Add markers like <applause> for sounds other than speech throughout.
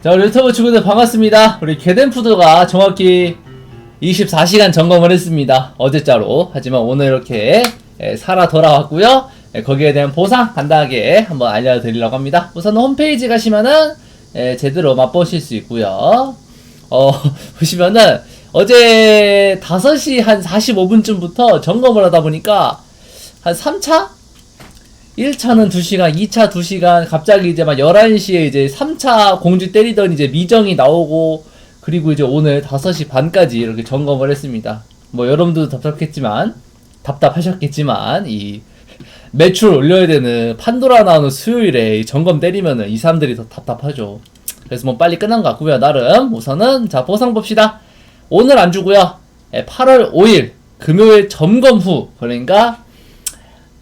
자 우리 유튜브 친구들 반갑습니다. 우리 개덴푸드가 정확히 24시간 점검을 했습니다. 어제자로. 하지만 오늘 이렇게 예, 살아 돌아왔고요. 예, 거기에 대한 보상 간단하게 한번 알려드리려고 합니다. 우선 홈페이지 가시면은 예, 제대로 맛보실 수 있고요. 어 <laughs> 보시면은 어제 5시 한 45분쯤부터 점검을 하다 보니까 한 3차? 1차는 2시간, 2차 2시간, 갑자기 이제 막 11시에 이제 3차 공주 때리던 이제 미정이 나오고, 그리고 이제 오늘 5시 반까지 이렇게 점검을 했습니다. 뭐 여러분들도 답답했지만, 답답하셨겠지만, 이 매출 올려야 되는 판도라 나오는 수요일에 이 점검 때리면은 이 사람들이 더 답답하죠. 그래서 뭐 빨리 끝난 것 같고요. 나름 우선은 자 보상 봅시다. 오늘 안 주고요. 8월 5일 금요일 점검 후 그러니까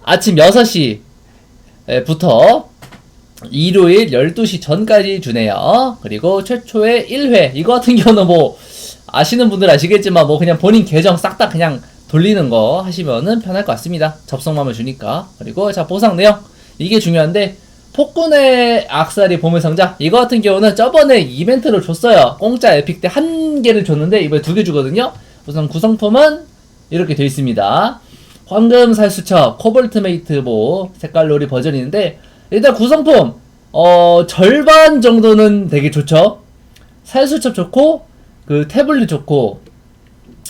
아침 6시 부터 일요일 12시 전까지 주네요. 그리고 최초의 1회. 이거 같은 경우는 뭐, 아시는 분들 아시겠지만, 뭐, 그냥 본인 계정 싹 다 그냥 돌리는 거 하시면은 편할 것 같습니다. 접속만을 주니까. 그리고, 자, 보상 내용. 이게 중요한데, 폭군의 악사리 보물상자. 이거 같은 경우는 저번에 이벤트를 줬어요. 공짜 에픽 때 한 개를 줬는데, 이번에 두 개 주거든요. 우선 구성품은 이렇게 되어 있습니다. 황금 살수첩, 코볼트 메이트 뭐 색깔 놀이 버전이 있는데 일단 구성품 어 절반 정도는 되게 좋죠. 살수첩 좋고 그 태블릿 좋고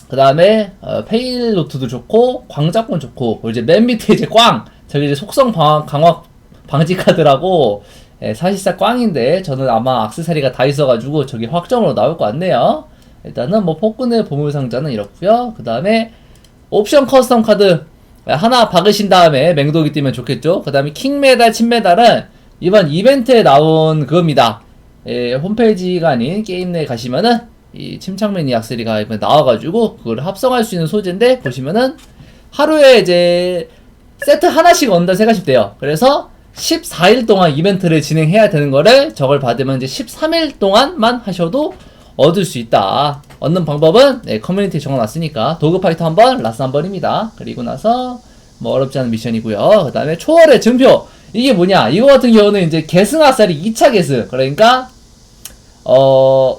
그 다음에 어, 페일노트도 좋고 광작권 좋고 이제 맨 밑에 이제 꽝 저기 이제 속성 방, 강화 방지 카드라고 예, 사실상 꽝인데 저는 아마 악세사리가 다 있어가지고 저기 확정으로 나올 것 같네요. 일단은 뭐 폭군의 보물상자는 이렇고요. 그 다음에 옵션 커스텀 카드 하나 박으신 다음에 맹독이 뜨면 좋겠죠. 그 다음에 킹메달, 친메달은 이번 이벤트에 나온 그겁니다. 예, 홈페이지가 아닌 게임 내에 가시면은 이 침착맨이 약세리가 이번에 나와가지고 그걸 합성할 수 있는 소재인데 보시면은 하루에 이제 세트 하나씩 얻는다 생각하시면 돼요. 그래서 14일 동안 이벤트를 진행해야 되는 거를 저걸 받으면 이제 13일 동안만 하셔도 얻을 수 있다. 얻는 방법은 네, 커뮤니티에 적어놨으니까 도그 파이터 한 번, 라스 한 번입니다. 그리고 나서 뭐 어렵지 않은 미션이고요. 그 다음에 초월의 증표 이게 뭐냐? 이거 같은 경우는 이제 계승아살이 2차 계승 그러니까 어.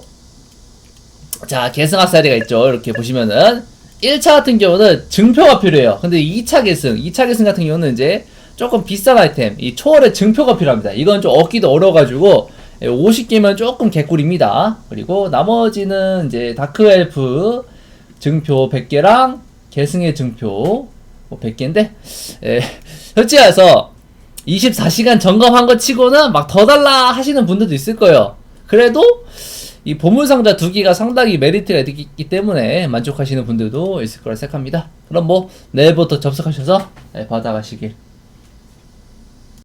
자, 계승아사리가 있죠. 이렇게 보시면은 1차 같은 경우는 증표가 필요해요. 근데 2차 계승, 2차 계승 같은 경우는 이제 조금 비싼 아이템, 이 초월의 증표가 필요합니다. 이건 좀 얻기도 어려워가지고 50개면 조금 개꿀입니다. 그리고 나머지는 이제 다크엘프 증표 100개랑 계승의 증표 뭐 100개인데 에, 솔직히 해서 24시간 점검한 거 치고는 막 더 달라 하시는 분들도 있을 거예요. 그래도 이 보물상자 두 개가 상당히 메리트가 있기 때문에 만족하시는 분들도 있을 거라 생각합니다. 그럼 뭐 내일부터 접속하셔서 네, 받아가시길